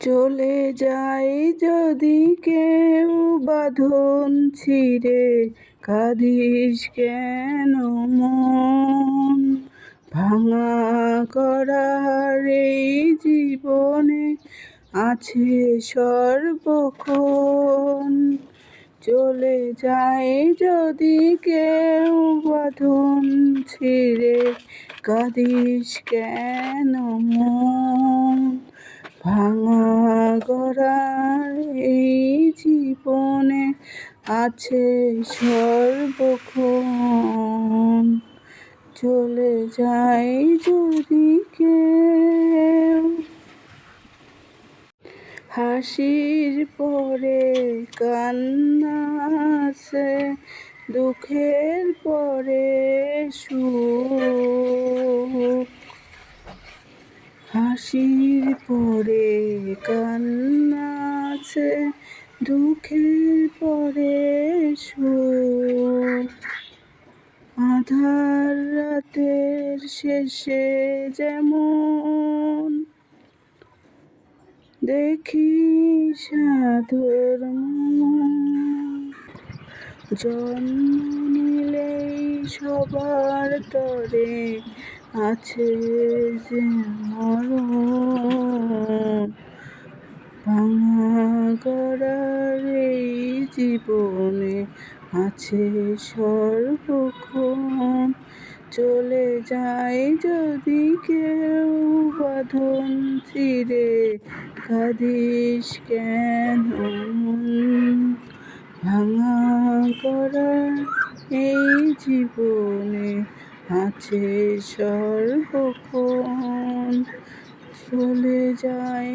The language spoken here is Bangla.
চলে যাই যদি কেউ বাঁধন ছিঁড়ে। কাঁদিস কেন মন? ভাঙা করার এই জীবনে আছে সর্বক্ষণ। চলে যাই যদি কেউ বাঁধন ছিঁড়ে। কাঁদিস কেন মন? ভাঙা গড়ার এই জীবনে আছে সর্বক্ষণ। চলে যাই যদি কেউ। হাসির পরে কান্না আছে, দুঃখের পরে সুখ হাসির পরে কান্না আছে দুঃখের পরে আধার রাতের শেষে যেমন দেখি সাধুর। জন্ম সবার তরে আছে যে মরণ। ভাঙা গড়ার এই জীবনে আছে সর্বক্ষণ। চলে যায় যদি কেউ বাঁধন ছিঁড়ে কাঁদিস কেন? ভাঙা গড়ার এই জীবনে আছে সর্বক্ষণ। চলে যায়